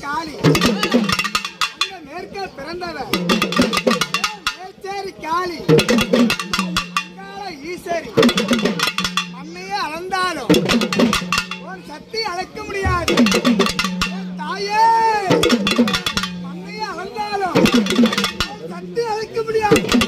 காளி மேற்க பிறந்தவர் மேச்சேரி காளி ஈசரி மண்ணையே அளந்தாலும் உன் சக்தி அழைக்க முடியாது தாயே மண்ணையே அளந்தாலும் சக்தி அழைக்க முடியாது.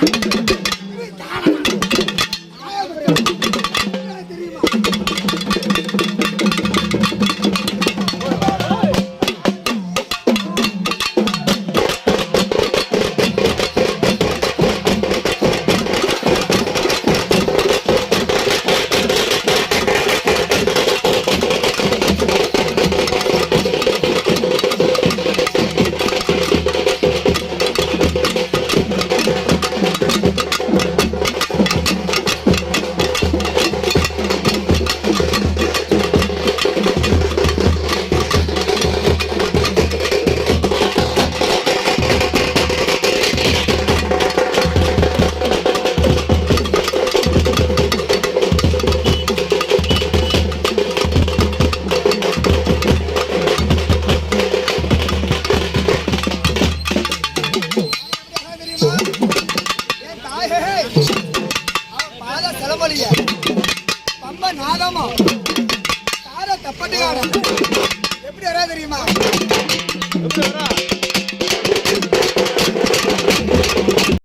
Thank you. பரமொழிய பம்ப நாதமா தார தப்பட்டுக்காரன். எப்படி வரா தெரியுமா? எப்படி வரா